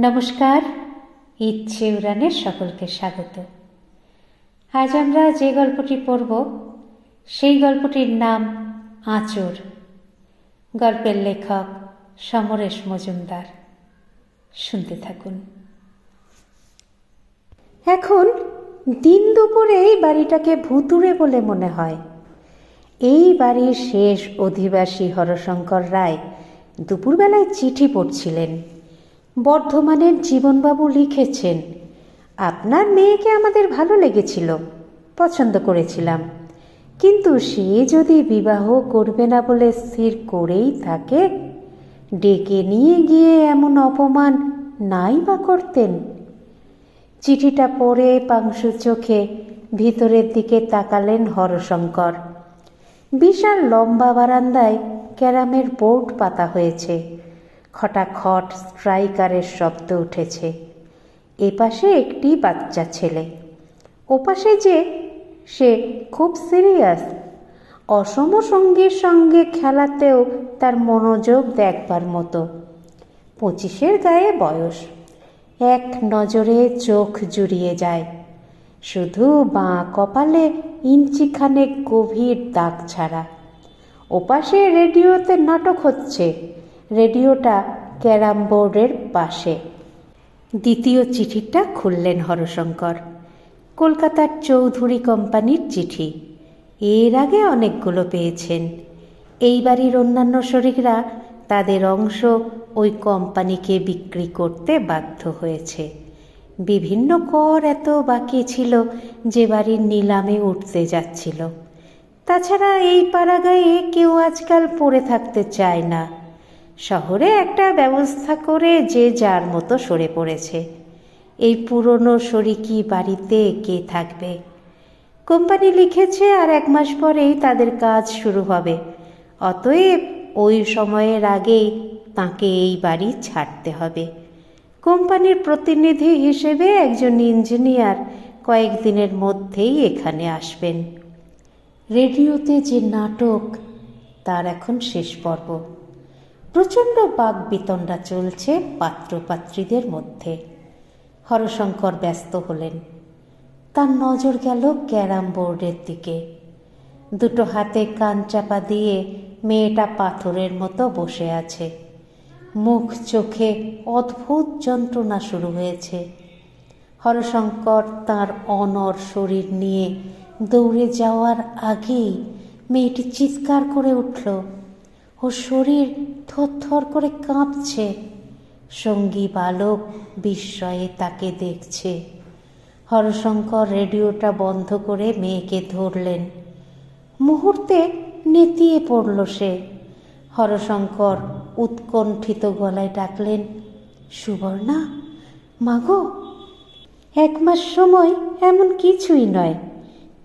নমস্কার, ইচ্ছে উড়ানের সকলকে স্বাগত। আজ আমরা যে গল্পটি পড়ব, সেই গল্পটির নাম আঁচড়। গল্পের লেখক সমরেশ মজুমদার। শুনতে থাকুন। এখন দিন দুপুরে এই বাড়িটাকে ভুতুড়ে বলে মনে হয়। এই বাড়ির শেষ অধিবাসী হরশঙ্কর রায় দুপুরবেলায় চিঠি পড়ছিলেন। বর্ধমানের জীবনবাবু লিখেছেন, আপনার মেয়েকে আমাদের ভালো লেগেছিল, পছন্দ করেছিলাম। কিন্তু সে যদি বিবাহ করবে না বলে স্থির করেই থাকে, ডেকে নিয়ে গিয়ে এমন অপমান নাই বা করতেন? চিঠিটা পড়ে পাংশু চোখে ভিতরের দিকে তাকালেন হরশঙ্কর। বিশাল লম্বা বারান্দায় ক্যারামের বোর্ড পাতা হয়েছে। খটাখট স্ট্রাইকারের শব্দ উঠেছে। এপাশে একটি বাচ্চা ছেলে। ওপাশে যে সে খুব সিরিয়াস, অসম সঙ্গীর সঙ্গে খেলাতেও তার মনোযোগ দেখবার মতো। পঁচিশের গায়ে বয়স, এক নজরে চোখ জুড়িয়ে যায়। শুধু বাঁ কপালে ইঞ্চিখানেক গভীর দাগ ছাড়া। ওপাশে রেডিওতে নাটক হচ্ছে। রেডিওটা ক্যারাম বোর্ডের পাশে। দ্বিতীয় চিঠিটা খুললেন হরশঙ্কর। কলকাতার চৌধুরী কোম্পানির চিঠি। এর আগে অনেকগুলো পেয়েছেন। এই বাড়ির অন্যান্য শরিকরা তাদের অংশ ওই কোম্পানিকে বিক্রি করতে বাধ্য হয়েছে। বিভিন্ন কর এত বাকি ছিল যে বাড়ির নিলামে উঠতে যাচ্ছিল। তাছাড়া এই পাড়াগায়ে কেউ আজকাল পড়ে থাকতে চায় না। শহরে একটা ব্যবস্থা করে যে যার মতো সরে পড়েছে। এই পুরনো শরিকি বাড়িতে কে থাকবে? কোম্পানি লিখেছে আর এক মাস পরেই তাদের কাজ শুরু হবে। অতএব ওই সময়ের আগেই তাকে এই বাড়ি ছাড়তে হবে। কোম্পানির প্রতিনিধি হিসেবে একজন ইঞ্জিনিয়ার কয়েকদিনের মধ্যেই এখানে আসবেন। রেডিওতে যে নাটক, তার এখন শেষ পর্ব। প্রচণ্ড বাক বিতণ্ডা চলছে পাত্রপাত্রীদের মধ্যে। হরশঙ্কর ব্যস্ত হলেন। তার নজর গেল ক্যারাম বোর্ডের দিকে। দুটো হাতে কান চাপা দিয়ে মেয়েটা পাথরের মতো বসে আছে। মুখ, চোখে অদ্ভুত যন্ত্রণা শুরু হয়েছে। হরশঙ্কর তার অনর শরীর নিয়ে দৌড়ে যাওয়ার আগেই মেয়েটি চিৎকার করে উঠল। ওর শরীর থরথর করে কাঁপছে। সঙ্গী বালক বিস্ময়ে তাকে দেখছে। হরশঙ্কর রেডিওটা বন্ধ করে মেয়েকে ধরলেন। মুহূর্তে নেতিয়ে পড়ল সে। হরশঙ্কর উৎকণ্ঠিত গলায় ডাকলেন, সুবর্ণা, মাগো, এক মাস সময় এমন কিছুই নয়।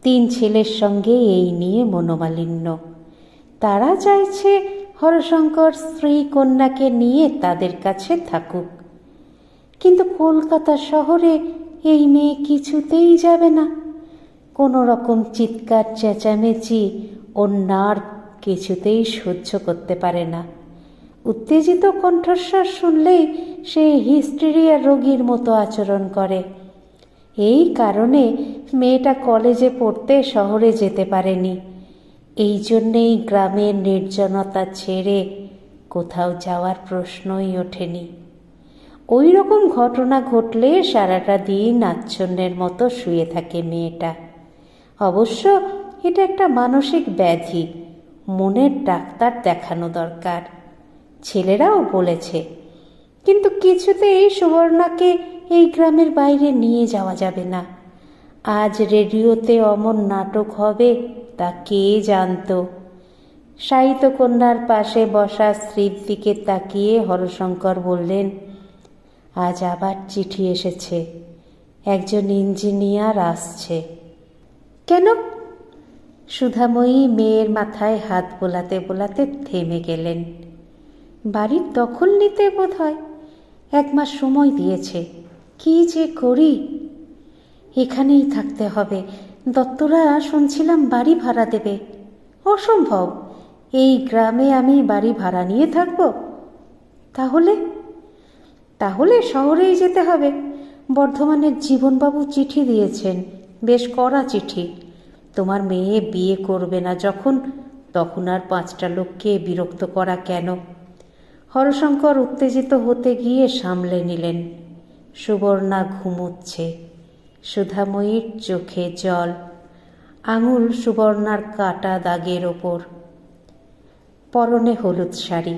তিন ছেলের সঙ্গে এই নিয়ে মনোমালিন্য। তারা চাইছে হরশঙ্কর স্ত্রী কন্যাকে নিয়ে তাদের কাছে থাকুক। কিন্তু কলকাতা শহরে এই মেয়ে কিছুতেই যাবে না। কোনো রকম চিৎকার, চেঁচামেচি ওর নার কিছুতেই সহ্য করতে পারে না। উত্তেজিত কণ্ঠস্বর শুনলেই সে হিস্টেরিয়া রোগীর মতো আচরণ করে। এই কারণে মেয়েটা কলেজে পড়তে শহরে যেতে পারেনি। এই জন্যেই গ্রামের নির্জনতা ছেড়ে কোথাও যাওয়ার প্রশ্নই ওঠেনি। ওই রকম ঘটনা ঘটলে সারাটা দিন আচ্ছন্নের মতো শুয়ে থাকে মেয়েটা। অবশ্য এটা একটা মানসিক ব্যাধি, মনের ডাক্তার দেখানো দরকার, ছেলেরাও বলেছে। কিন্তু কিছুতেই সুবর্ণাকে এই গ্রামের বাইরে নিয়ে যাওয়া যাবে না। আজ রেডিওতে অমন নাটক হবে তা কে জানত? সাহিত্যকন্যার পাশে বসা স্ত্রীর দিকে তাকিয়ে হরশঙ্কর বললেন, আজ আবার চিঠি এসেছে। একজন ইঞ্জিনিয়ার আসছে। কেন? সুধাময়ী মেয়ের মাথায় হাত বোলাতে বোলাতে থেমে গেলেন। বাড়ির দখল নিতে বোধ হয় এক মাস সময় দিয়েছে। কি যে করি? এখানেই থাকতে হবে। দত্তরা শুনছিলাম বাড়ি ভাড়া দেবে। অসম্ভব। এই গ্রামে আমি বাড়ি ভাড়া নিয়ে থাকব। তাহলে? তাহলে শহরেই যেতে হবে। বর্ধমানের জীবনবাবু চিঠি দিয়েছেন। বেশ কড়া চিঠি। তোমার মেয়ে বিয়ে করবে না যখন, তখন আর পাঁচটা লোককে বিরক্ত করা কেন? হরশঙ্কর উত্তেজিত হতে গিয়ে সামলে নিলেন। সুবর্ণা ঘুমুচ্ছে। সুধাময়ীর চোখে জল, আঙুল সুবর্ণার কাটা দাগের ওপর। পরনে হলুদ শাড়ি,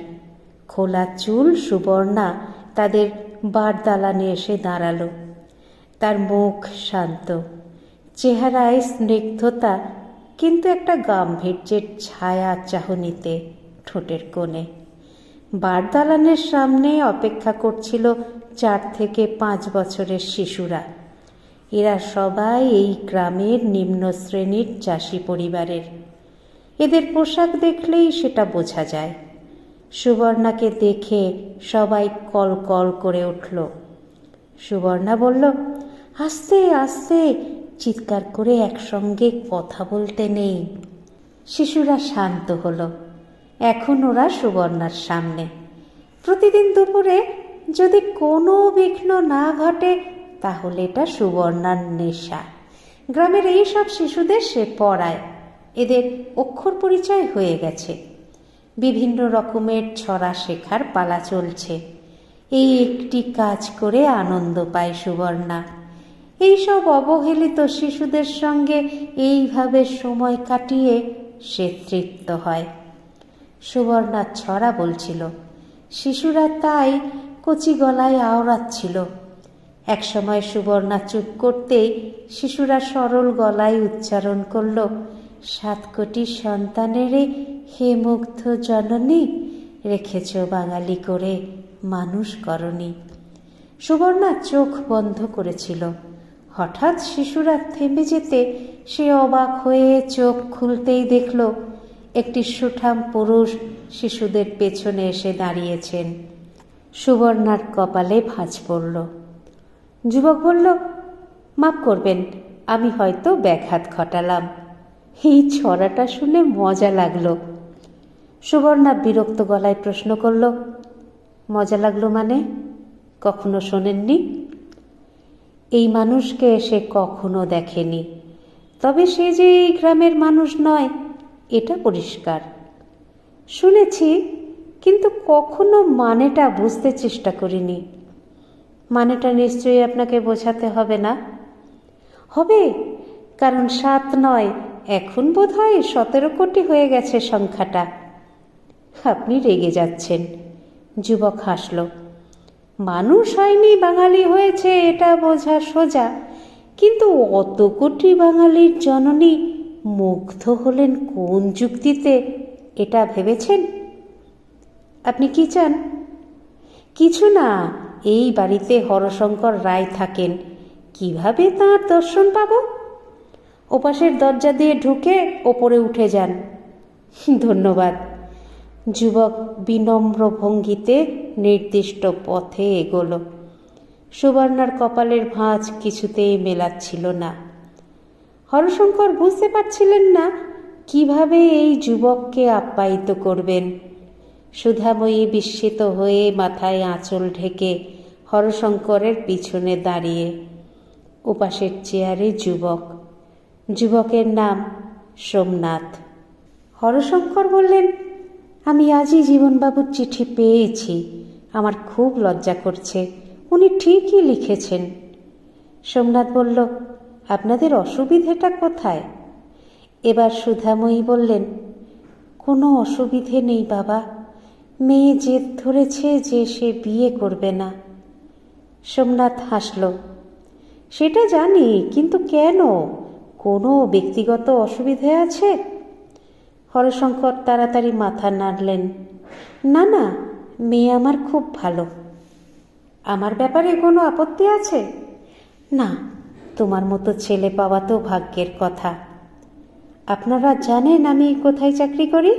খোলা চুল সুবর্ণা তাদের বারদালানে এসে দাঁড়াল। তার মুখ শান্ত, চেহারায় স্নিগ্ধতা, কিন্তু একটা গাম্ভীর্যের ছায়া চাহনিতে ঠোঁটের কোণে। বারদালানের সামনে অপেক্ষা করছিল চার থেকে পাঁচ বছরের শিশুরা। এরা সবাই এই গ্রামের নিম্ন শ্রেণির চাষি পরিবারের। এদের পোশাক দেখলেই সেটা বোঝা যায়। সুবর্ণাকে দেখে সবাই কল কল করে উঠল। সুবর্ণা বলল, আস্তে আস্তে, চিৎকার করে একসঙ্গে কথা বলতে নেই। শিশুরা শান্ত হলো। এখন ওরা সুবর্ণার সামনে। প্রতিদিন দুপুরে যদি কোনো বিঘ্ন না ঘটে তাহলে এটা সুবর্ণার নেশা। গ্রামের এই সব শিশুদের সে পড়ায়। এদের অক্ষর পরিচয় হয়ে গেছে। বিভিন্ন রকমের ছড়া শেখার পালা চলছে। এই একটি কাজ করে আনন্দ পায় সুবর্ণা। এইসব অবহেলিত শিশুদের সঙ্গে এইভাবে সময় কাটিয়ে সে তৃপ্ত হয়। সুবর্ণা ছড়া বলছিল, শিশুরা তাই কচি গলায় আওড়াচ্ছিল। একসময় সুবর্ণা চুপ করতেই শিশুরা সরল গলায় উচ্চারণ করল, সাত কোটি সন্তানেরে হে মুগ্ধ জননী রেখেছ বাঙালি করে, মানুষ করনি। সুবর্ণা চোখ বন্ধ করেছিল। হঠাৎ শিশুরা থেমে যেতে সে অবাক হয়ে চোখ খুলতেই দেখল, একটি সুঠাম পুরুষ শিশুদের পেছনে এসে দাঁড়িয়েছেন। সুবর্ণার কপালে ভাঁজ পড়ল। যুবক বলল, মাফ করবেন, আমি হয়তো ব্যাঘাত ঘটালাম। এই ছড়াটা শুনে মজা লাগল। সুবর্ণা বিরক্ত গলায় প্রশ্ন করল, মজা লাগল মানে? কখনো শোনেননি? এই মানুষকে সে কখনো দেখেনি, তবে সে যে এই গ্রামের মানুষ নয়, এটা পরিষ্কার। শুনেছি, কিন্তু কখনো মানেটা বুঝতে চেষ্টা করিনি। মানেটা নিশ্চয়ই আপনাকে বোঝাতে হবে না। হবে, কারণ সাত নয়, এখন বোধ হয় সতেরো কোটি হয়ে গেছে সংখ্যাটা। আপনি রেগে যাচ্ছেন। যুবক হাসল। মানুষ হয়নি বাঙালি হয়েছে, এটা বোঝা সোজা। কিন্তু অত কোটি বাঙালির জননী মুগ্ধ হলেন কোন যুক্তিতে, এটা ভেবেছেন? আপনি কি চান? কিছু না এই বাড়িতে হরশঙ্কর রায় থাকেন, কীভাবে তাঁর দর্শন পাব? ওপাশের দরজা দিয়ে ঢুকে ওপরে উঠে যান। ধন্যবাদ। যুবক বিনম্র ভঙ্গিতে নির্দিষ্ট পথে এগোল। সুবর্ণার কপালের ভাঁজ কিছুতেই মেলাচ্ছিল না। হরশঙ্কর বুঝতে পারছিলেন না, কীভাবে এই যুবককে আপ্যায়িত করবেন। সুধাময়ী বিস্মিত হয়ে মাথায় আঁচল ঢেকে হরশঙ্করের পিছনে দাঁড়িয়ে। ওপাশের চেয়ারে যুবক। যুবকের নাম সোমনাথ। হরশঙ্কর বললেন, আমি আজই জীবনবাবুর চিঠি পেয়েছি। আমার খুব লজ্জা করছে। উনি ঠিকই লিখেছেন। সোমনাথ বলল, আপনাদের অসুবিধেটা কোথায়? এবার সুধাময়ী বললেন, কোনো অসুবিধে নেই বাবা। মেয়ে জেদ ধরেছে যে সে বিয়ে করবে না। সোমনাথ হাসল, সেটা জানি, কিন্তু কেন? কোনো ব্যক্তিগত অসুবিধে আছে? হরশঙ্কর তাড়াতাড়ি মাথা নাড়লেন, না না, মেয়ে আমার খুব ভালো। আমার ব্যাপারে কোনো আপত্তি আছে? না, তোমার মতো ছেলে পাওয়া তো ভাগ্যের কথা। আপনারা জানেন আমি কোথায় চাকরি করি?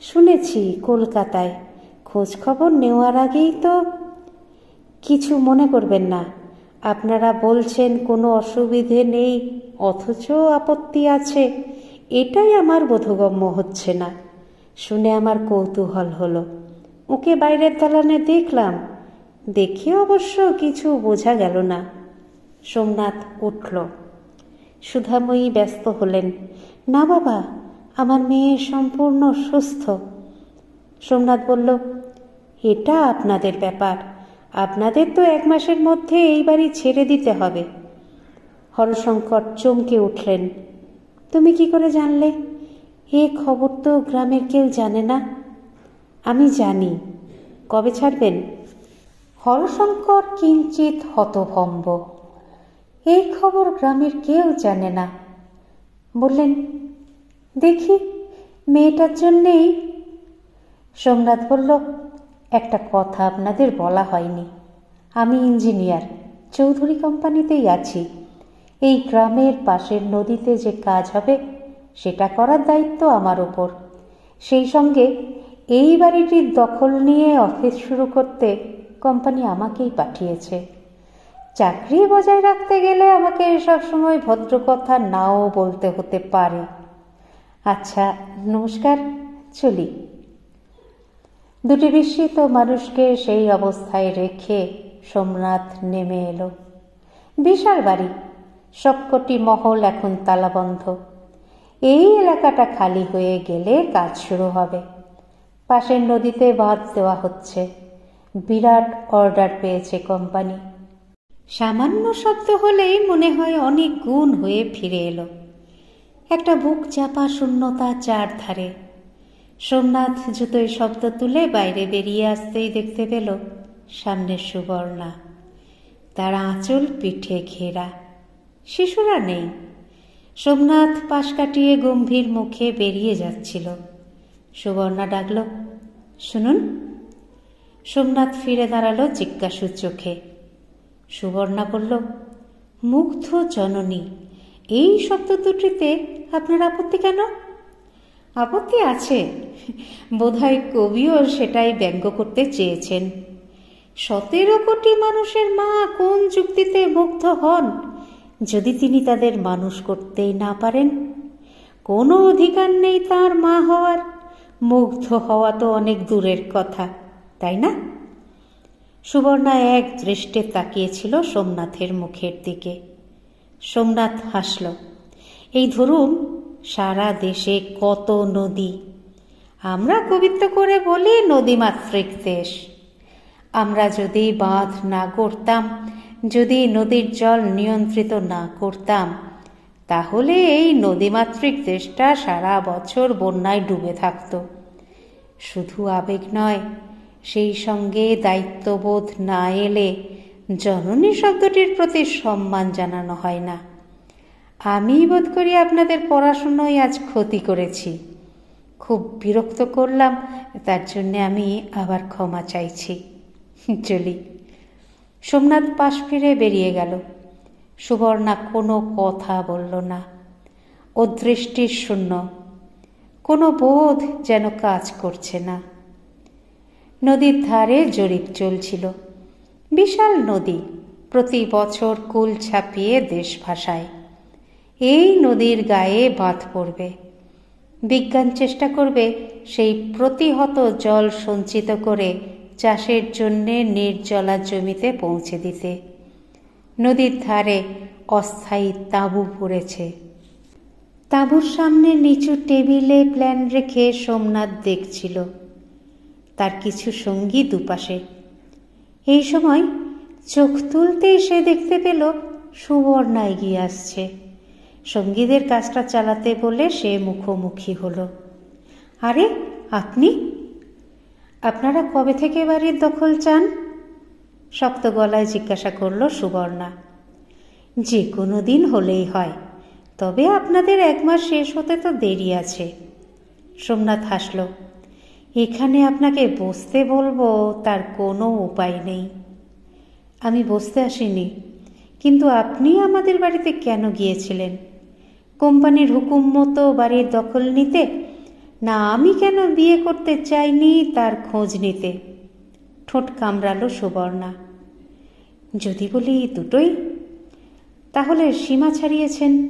শুনেছি কলকাতায়। খোঁজ খবর নেওয়ার আগেই তো কিছু মনে করবেন না। আপনারা বলছেন কোনো অসুবিধে নেই, অথচ আপত্তি আছে। এটাই আমার বোধগম্য হচ্ছে না। শুনে আমার কৌতূহল হলো। ওকে বাইরের দালানে দেখলাম। দেখে অবশ্য কিছু বোঝা গেল না। সোমনাথ উঠল। সুধাময়ী ব্যস্ত হলেন। না বাবা আমার মেয়ে সম্পূর্ণ সুস্থ। সোমনাথ বলল, এটা আপনাদের ব্যাপার। আপনাদের তো এক মাসের মধ্যে এই বাড়ি ছেড়ে দিতে হবে হরশঙ্কর চমকে উঠলেন। তুমি কি করে জানলে? এ খবর তো গ্রামের কেউ জানে না। আমি জানি। কবে ছাড়বেন হরশঙ্কর কিঞ্চিত হতভম্ব। এই খবর গ্রামের কেউ জানে না। বললেন দেখি, মেয়েটার জন্যেই। সোমনাথ বলল, একটা কথা আপনাদের বলা হয়নি। আমি ইঞ্জিনিয়ার, চৌধুরী কোম্পানিতেই আছি। এই গ্রামের পাশের নদীতে যে কাজ হবে, সেটা করার দায়িত্ব আমার ওপর সেই সঙ্গে এই বাড়িটির দখল নিয়ে অফিস শুরু করতে কোম্পানি আমাকেই পাঠিয়েছে। চাকরি বজায় রাখতে গেলে আমাকে সব সময় ভদ্র কথা নাও বলতে হতে পারে। আচ্ছা নমস্কার, চলি। দুটি বিস্মিত মানুষকে সেই অবস্থায় রেখে সোমনাথ নেমে এলো। বিশাল বাড়ি, সবকটি মহল এখন তালাবন্ধ। এই এলাকাটা খালি হয়ে গেলে কাজ শুরু হবে। পাশের নদীতে বাঁধ দেওয়া হচ্ছে। বিরাট অর্ডার পেয়েছে কোম্পানি। সামান্য শব্দ হলেই মনে হয় অনেক গুণ হয়ে ফিরে এলো। একটা বুক চাপা শূন্যতা চার ধারে সোমনাথ জুতোয় শব্দ তুলে বাইরে বেরিয়ে আসতেই দেখতে পেল সামনের সুবর্ণা। তার আঁচল পিঠে ঘেরা। শিশুরা নেই। সোমনাথ পাশ কাটিয়ে গম্ভীর মুখে বেরিয়ে যাচ্ছিল। সুবর্ণা ডাকল, শুনুন। সোমনাথ ফিরে দাঁড়াল জিজ্ঞাসু চোখে। সুবর্ণা বলল, মুগ্ধ জননী এই শব্দ দুটিতে আপনার আপত্তি কেন? আপত্তি আছে। বোধহয় কবিও সেটাই ব্যঙ্গ করতে চেয়েছেন। সতেরো কোটি মানুষের মা কোন যুক্তিতে মুগ্ধ হন, যদি তিনি তাদের মানুষ করতেই না পারেন? কোনো অধিকার নেই তার মা হওয়ার। মুগ্ধ হওয়া তো অনেক দূরের কথা, তাই না? সুবর্ণা এক দৃষ্টে তাকিয়েছিল সোমনাথের মুখের দিকে। সোমনাথ হাসল, এই ধরুন, সারা দেশে কত নদী। আমরা কবিত্ব করে বলি নদীমাতৃক দেশ। আমরা যদি বাঁধ না করতাম, যদি নদীর জল নিয়ন্ত্রিত না করতাম, তাহলে এই নদীমাতৃক দেশটা সারা বছর বন্যায় ডুবে থাকত। শুধু আবেগ নয়, সেই সঙ্গে দায়িত্ববোধ না এলে জননী শব্দটির প্রতি সম্মান জানানো হয় না। আমি বোধ করি আপনাদের পড়াশুনোয় আজ ক্ষতি করেছি। খুব বিরক্ত করলাম, তার জন্যে আমি আবার ক্ষমা চাইছি। চলি। সোমনাথ পাশ ফিরে বেরিয়ে গেল। সুবর্ণা কোনো কথা বলল না। ও দৃষ্টির শূন্য। কোনো বোধ যেন কাজ করছে না। নদীর ধারে জরিপ চলছিল। বিশাল নদী প্রতি বছর কুল ছাপিয়ে দেশ ভাসায় এই নদীর গায়ে বাঁধ পড়বে। বিজ্ঞান চেষ্টা করবে সেই প্রতিহত জল সঞ্চিত করে চাষের জন্যে নির্জলা জমিতে পৌঁছে দিতে। নদীর ধারে অস্থায়ী তাঁবু পড়েছে। তাঁবুর সামনে নিচু টেবিলে প্ল্যান রেখে সোমনাথ দেখছিল। তার কিছু সঙ্গী দুপাশে এই সময় চোখ তুলতেই সে দেখতে পেল সুবর্ণা এগিয়ে আসছে। সঙ্গীদের কাজটা চালাতে বলে সে মুখোমুখি হলো। আরে, আপনি? আপনারা কবে থেকে বাড়ির দখল চান? শক্ত গলায় জিজ্ঞাসা করল সুবর্ণা। যে কোনো দিন হলেই হয়, তবে আপনাদের এক মাস শেষ হতে তো দেরি আছে। সোমনাথ হাসল। এখানে আপনাকে বসতে বলব, তার কোনো উপায় নেই। আমি বসতে আসিনি, কিন্তু আপনি আমাদের বাড়িতে কেন গিয়েছিলেন? কোম্পানির হুকুম মতো বাড়ির দখল নিতে? না, আমি কেন বিয়ে করতে চাইনি তার খোঁজ নিতে? ঠোঁট কামড়ালো সুবর্ণা। যদি বলি দুটোই, তাহলে সীমা ছাড়িয়েছেন।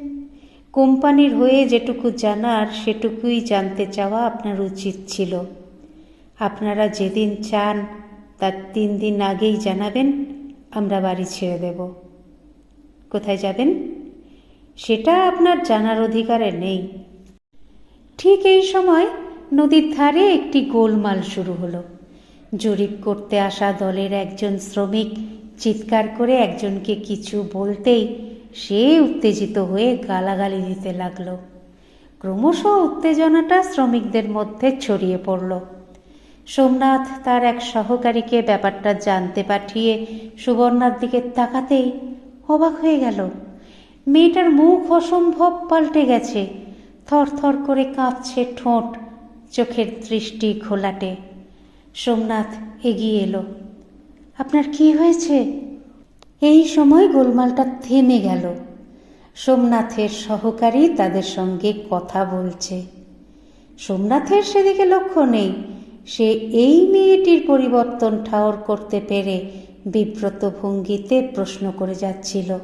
কোম্পানির হয়ে যেটুকু জানার, সেটুকুই জানতে চাওয়া আপনার উচিত ছিল। আপনারা যেদিন চান, তার তিন দিন আগেই জানাবেন, আমরা বাড়ি ছেড়ে দেব। কোথায় যাবেন? সেটা আপনার জানার অধিকারে নেই। ঠিক এই সময় নদীর ধারে একটি গোলমাল শুরু হলো। জরিপ করতে আসা দলের একজন শ্রমিক চিৎকার করে একজনকে কিছু বলতেই সে উত্তেজিত হয়ে গালাগালি দিতে লাগল। ক্রমশ উত্তেজনাটা শ্রমিকদের মধ্যে ছড়িয়ে পড়ল। সোমনাথ তার এক সহকারীকে ব্যাপারটা জানতে পাঠিয়ে সুবর্ণার দিকে তাকাতেই অবাক হয়ে গেল। মেয়েটার মুখ অসম্ভব পাল্টে গেছে। থরথর করে কাঁপছে ঠোঁট, চোখের দৃষ্টি ঘোলাটে সোমনাথ এগিয়ে এলো। আপনার কি হয়েছে? এই সময় গোলমালটা থেমে গেল। সোমনাথের সহকারী তাদের সঙ্গে কথা বলছে। সোমনাথের সেদিকে লক্ষ্য নেই। সে এই মেয়েটির পরিবর্তন ঠাওর করতে পেরে বিব্রত ভঙ্গিতে প্রশ্ন করে যাচ্ছিল।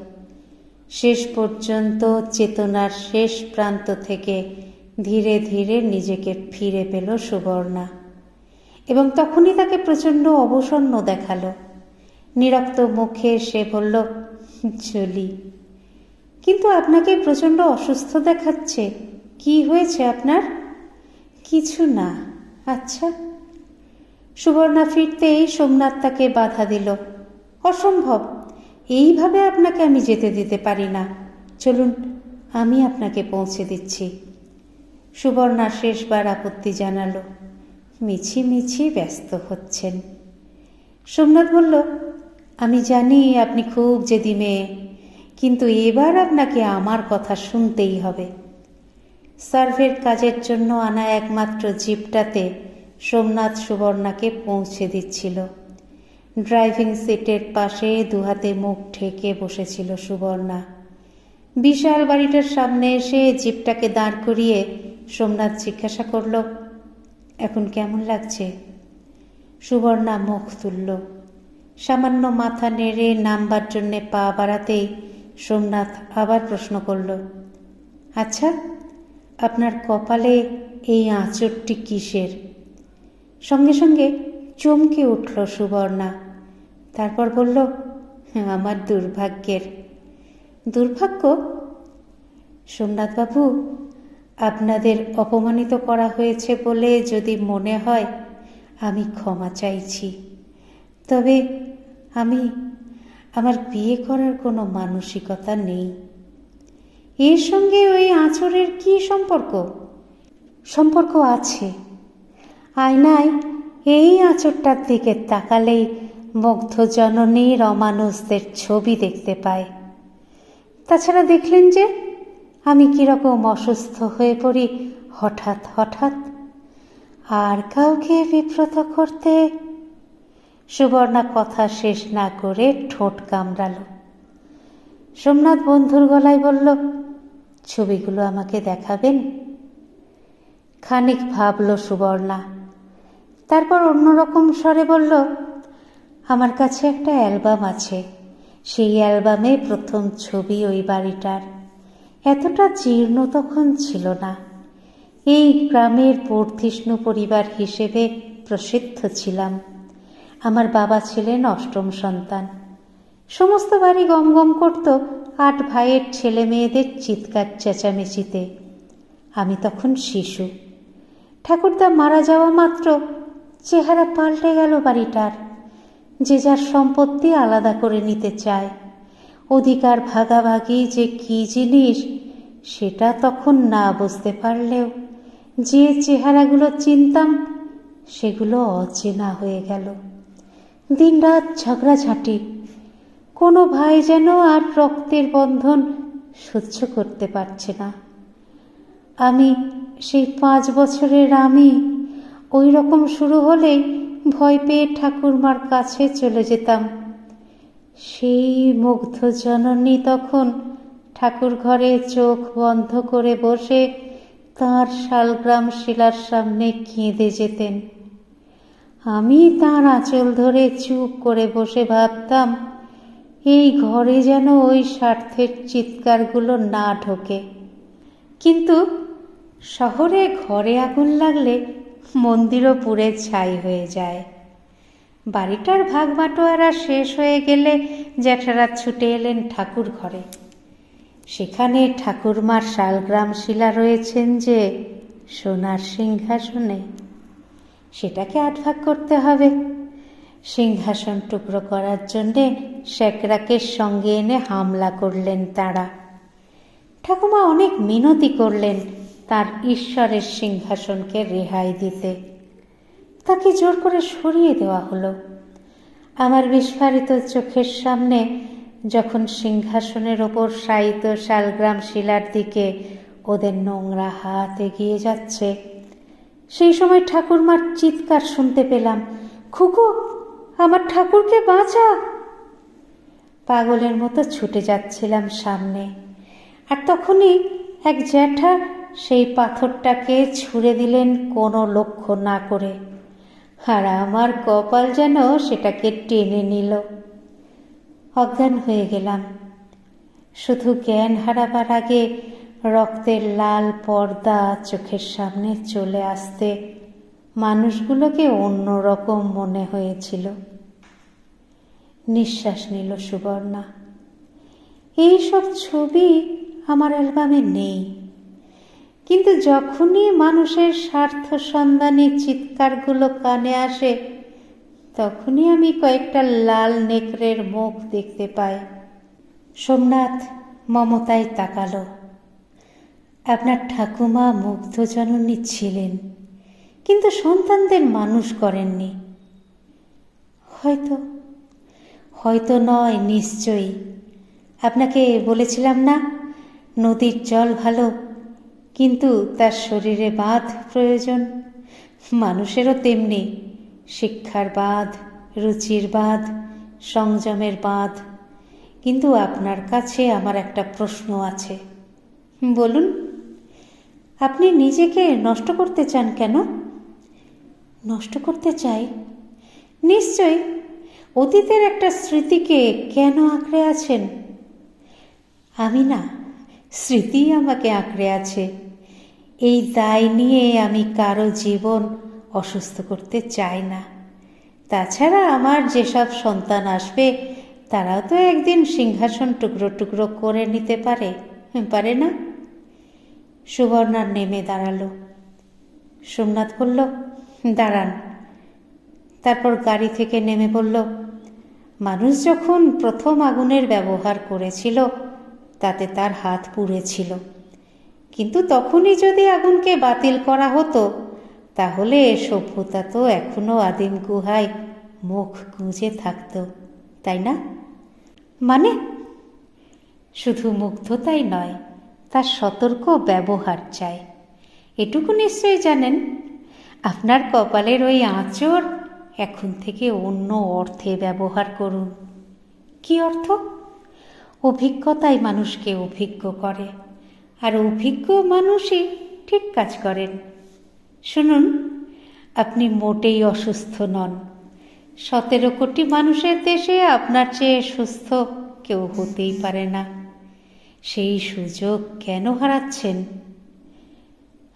শেষ পর্যন্ত চেতনার শেষ প্রান্ত থেকে ধীরে ধীরে নিজেকে ফিরে পেল সুবর্ণা এবং তখনই তাকে প্রচণ্ড অবসন্ন দেখাল। নিরক্ত মুখে সে বলল, চলি। কিন্তু আপনাকে প্রচণ্ড অসুস্থ দেখাচ্ছে। কি হয়েছে আপনার? কিছু না। আচ্ছা। সুবর্ণা ফিরতেই সোমনাথ তাকে বাধা দিল। অসম্ভব। এইভাবে আপনাকে আমি যেতে দিতে পারি না। চলুন, আমি আপনাকে পৌঁছে দিচ্ছি। সুবর্ণা শেষবার আপত্তি জানালো। মিছি মিছি ব্যস্ত হচ্ছেন। সোমনাথ বলল, আমি জানি আপনি খুব জেদি মেয়ে কিন্তু এবার আপনাকে আমার কথা শুনতেই হবে। সার্ভের কাজের জন্য আনা একমাত্র জিপটাতে সোমনাথ সুবর্ণাকে পৌঁছে দিচ্ছিল। ড্রাইভিং সিটের পাশে দুহাতে মুখ ঢেকে বসেছিল সুবর্ণা। বিশাল বাড়িটার সামনে এসে জিপটাকে দাঁড় করিয়ে সোমনাথ জিজ্ঞাসা করল, এখন কেমন লাগছে? সুবর্ণা মুখ তুলল। সামান্য মাথা নেড়ে নামবার জন্যে পা বাড়াতেই সোমনাথ আবার প্রশ্ন করল আচ্ছা আপনার কপালে এই আঁচড়টি কিসের? সঙ্গে সঙ্গে চমকে উঠল সুবর্ণা। তারপর বলল, আমার দুর্ভাগ্যের। দুর্ভাগ্য? সোমনাথবাবু, আপনাদের অপমানিত করা হয়েছে বলে যদি মনে হয়, আমি ক্ষমা চাইছি। তবে আমি, আমার বিয়ে করার কোনো মানসিকতা নেই। এর সঙ্গে ওই আঁচড়ের কি সম্পর্ক? সম্পর্ক আছে। আয়নায় এই আঁচড়টার দিকে তাকালেই মুগ্ধ জননীর অমানুষদের ছবি দেখতে পায়। তাছাড়া দেখলেন যে আমি কীরকম অসুস্থ হয়ে পড়ি হঠাৎ হঠাৎ। আর কাউকে বিব্রত করতে সুবর্ণা কথা শেষ না করে ঠোঁট কামড়ালো। সোমনাথ বন্ধুর গলায় বলল ছবিগুলো আমাকে দেখাবেন? খানিক ভাবল সুবর্ণা। তারপর অন্যরকম স্বরে বলল, আমার কাছে একটা অ্যালবাম আছে। সেই অ্যালবামে প্রথম ছবি ওই বাড়িটার। এতটা জীর্ণ তখন ছিল না। এই গ্রামের বর্ধিষ্ণু পরিবার হিসেবে প্রসিদ্ধ ছিলাম। আমার বাবা ছিলেন অষ্টম সন্তান। সমস্ত বাড়ি গমগম করত আট ভাইয়ের ছেলে মেয়েদের চিৎকার চেঁচামেচিতে। আমি তখন শিশু। ঠাকুরদা মারা যাওয়া মাত্র চেহারা পাল্টে গেল বাড়িটার। যে যার সম্পত্তি আলাদা করে নিতে চায়। অধিকার ভাগাভাগি যে কী জিনিস, সেটা তখন না বুঝতে পারলেও যে চেহারাগুলো চিনতাম, সেগুলো অচেনা হয়ে গেল। দিনরাত ঝগড়াঝাঁটি কোনো ভাই যেন আর রক্তের বন্ধন সহ্য করতে পারছে না। আমি সেই পাঁচ বছরের আমি ওই রকম শুরু হলেই ভয় পেয়ে ঠাকুরমার কাছে চলে যেতাম। সেই মুগ্ধ জননী তখন ঠাকুর ঘরে চোখ বন্ধ করে বসে তাঁর শালগ্রাম শিলার সামনে কেঁদে যেতেন। আমি তাঁর আঁচল ধরে চুপ করে বসে ভাবতাম এই ঘরে যেন ওই স্বার্থের চিৎকারগুলো না ঢোকে। কিন্তু শহরে ঘরে আগুন লাগলে মন্দিরও পুড়ে ছাই হয়ে যায়। বাড়িটার ভাগ বাটোয়ারা শেষ হয়ে গেলে জ্যাঠারা ছুটে এলেন ঠাকুর ঘরে। সেখানে ঠাকুরমার শালগ্রাম শিলা রয়েছেন যে সোনার সিংহাসনে। সেটাকে আটভাগ করতে হবে। সিংহাসন টুকরো করার জন্যে শেকরাকে সঙ্গে এনে হামলা করলেন তারা। ঠাকুমা অনেক মিনতি করলেন তার ঈশ্বরের সিংহাসনকে রেহাই দিতে। তাকে জোর করে সরিয়ে দেওয়া হলো। আমার বিস্ফারিত চোখের সামনে যখন সিংহাসনের ওপর শায়িত শালগ্রাম শিলার দিকে ওদের নোংরা হাত এগিয়ে যাচ্ছে, সেই সময় ঠাকুরমার চিৎকার শুনতে পেলাম। খুকু আমার ঠাকুরকে বাঁচা। পাগলের মতো ছুটে যাচ্ছিলাম সামনে। আর তখনই এক জ্যাঠা সেই পাথরটাকে ছুঁড়ে দিলেন কোনো লক্ষ্য না করে। আর আমার কপাল যেন সেটাকে টেনে নিল। অজ্ঞান হয়ে গেলাম। শুধু জ্ঞান হারাবার আগে রক্তের লাল পর্দা চোখের সামনে চলে আসতে মানুষগুলোকে অন্যরকম মনে হয়েছিল। নিঃশ্বাস নিল সুবর্ণা। এইসব ছবি আমার অ্যালবামে নেই। কিন্তু যখনই মানুষের স্বার্থ সন্ধানী চিৎকারগুলো কানে আসে, তখনই আমি কয়েকটা লাল নেকড়ের মুখ দেখতে পাই। সোমনাথ মমতায় তাকালো। আপনার ঠাকুমা মুগ্ধজননী ছিলেন। কিন্তু সন্তানদের মানুষ করেননি। হয়তো হয়তো নয়, নিশ্চয়ই। আপনাকে বলেছিলাম না, নদীর জল ভালো, কিন্তু তার শরীরে বাঁধ প্রয়োজন। মানুষেরও তেমনি, শিক্ষার বাঁধ, রুচির বাঁধ, সংযমের বাঁধ। কিন্তু আপনার কাছে আমার একটা প্রশ্ন আছে। বলুন, আপনি নিজেকে নষ্ট করতে চান কেন? নষ্ট করতে চাই? নিশ্চয় অতীতের একটা স্মৃতিকে কেন আঁকড়ে আছেন? আমি না, স্মৃতি আমাকে আঁকড়ে আছে। এই দায় নিয়ে আমি কারও জীবন অসুস্থ করতে চাই না। তাছাড়া আমার যেসব সন্তান আসবে, তারাও তো একদিন সিংহাসন টুকরো টুকরো করে নিতে পারে। পারে না? সুবর্ণার নেমে দাঁড়াল। সোমনাথ বলল দাঁড়ান। তারপর গাড়ি থেকে নেমে বলল, মানুষ যখন প্রথম আগুনের ব্যবহার করেছিল, তাতে তার হাত পুড়েছিল কিন্তু তখনই যদি আগুনকে বাতিল করা হতো, তাহলে সভ্যতা তো এখনও আদিম গুহায় মুখ গুঁজে থাকত, তাই না? মানে? শুধু মুগ্ধতাই নয়, তার সতর্ক ব্যবহার চাই। এটুকু নিশ্চয়ই জানেন আপনার কপালের ওই আঁচড় এখন থেকে অন্য অর্থে ব্যবহার করুন। কি অর্থ? অভিজ্ঞতাই মানুষকে অভিজ্ঞ করে, আর অভিজ্ঞ মানুষই ঠিক কাজ করেন। শুনুন, আপনি মোটেই অসুস্থ নন। সতেরো কোটি মানুষের দেশে আপনার চেয়ে সুস্থ কেউ হতেই পারে না। সেই সুযোগ কেন হারাচ্ছেন?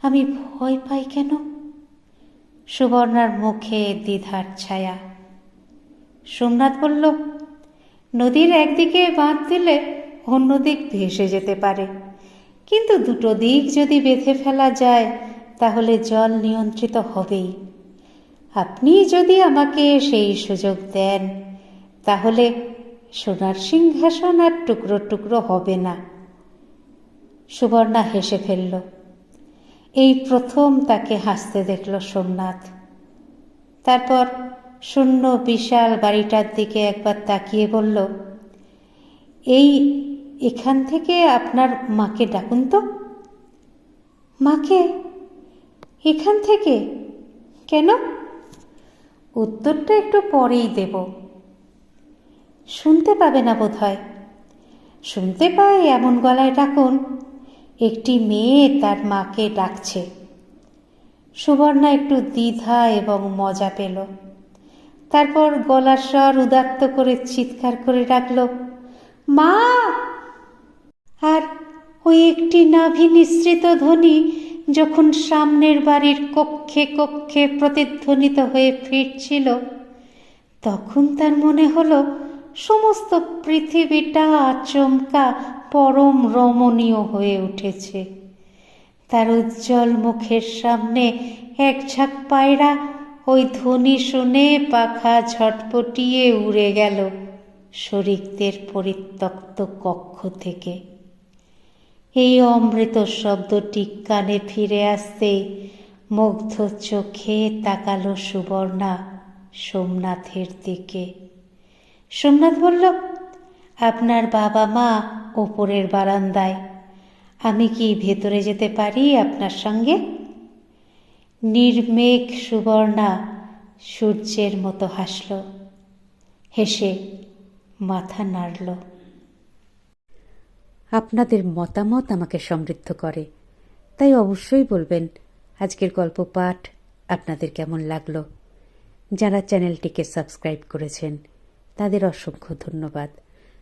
আমি ভয় পাই কেন? সুবর্ণার মুখে দ্বিধার ছায়া। সোমনাথ বলল, নদীর একদিকে বাঁধ দিলে অন্য দিক ভেসে যেতে পারে। কিন্তু দুটো দিক যদি বেঁধে ফেলা যায়, তাহলে জল নিয়ন্ত্রিত হবেই। আপনি যদি আমাকে সেই সুযোগ দেন, তাহলে সোনার সিংহাসন আর টুকরো টুকরো হবে না। সুবর্ণা হেসে ফেলল এই প্রথম তাকে হাসতে দেখল সোমনাথ। তারপর শূন্য বিশাল বাড়িটার দিকে একবার তাকিয়ে বলল, এই এখান থেকে আপনার মাকে ডাকুন তো? মাকে? এখান থেকে? কেন? উত্তরটা একটু পরেই দেব। শুনতে পাবে না বোধ হয় শুনতে পায় এমন গলায় ডাকুন একটি মেয়ে তার মাকে ডাকছে। সুবর্ণা একটু দ্বিধা এবং মজা পেল। তারপর গলার স্বর উদাত্ত করে চিৎকার করে ডাকল, মা! আর ওই একটি নাভি নিঃসৃত ধ্বনি যখন সামনের বাড়ির কক্ষে কক্ষে প্রতিধ্বনিত হয়ে ফিরছিল, তখন তার মনে হলো, সমস্ত পৃথিবীটা আচমকা পরম রমণীয় হয়ে উঠেছে। তার উজ্জ্বল মুখের সামনে এক ঝাঁক পায়রা ওই ধ্বনি শুনে পাখা ঝটপটিয়ে উড়ে গেল শরিকদের পরিত্যক্ত কক্ষ থেকে। এই অমৃত শব্দটি কানে ফিরে আসতে মুগ্ধ চোখে তাকালো সুবর্ণা সোমনাথের দিকে। সোমনাথ বলল আপনার বাবা মা ওপরের বারান্দায়। আমি কি ভেতরে যেতে পারি আপনার সঙ্গে? নির্মেঘ সুবর্ণা সূর্যের মতো হাসল, হেসে মাথা নাড়ল। আপনাদের মতামত আমাকে সমৃদ্ধ করে। তাই অবশ্যই বলবেন, আজকের গল্প পাঠ আপনাদের কেমন লাগল? যারা চ্যানেলটিকে সাবস্ক্রাইব করেছেন, তাদের অসংখ্য ধন্যবাদ।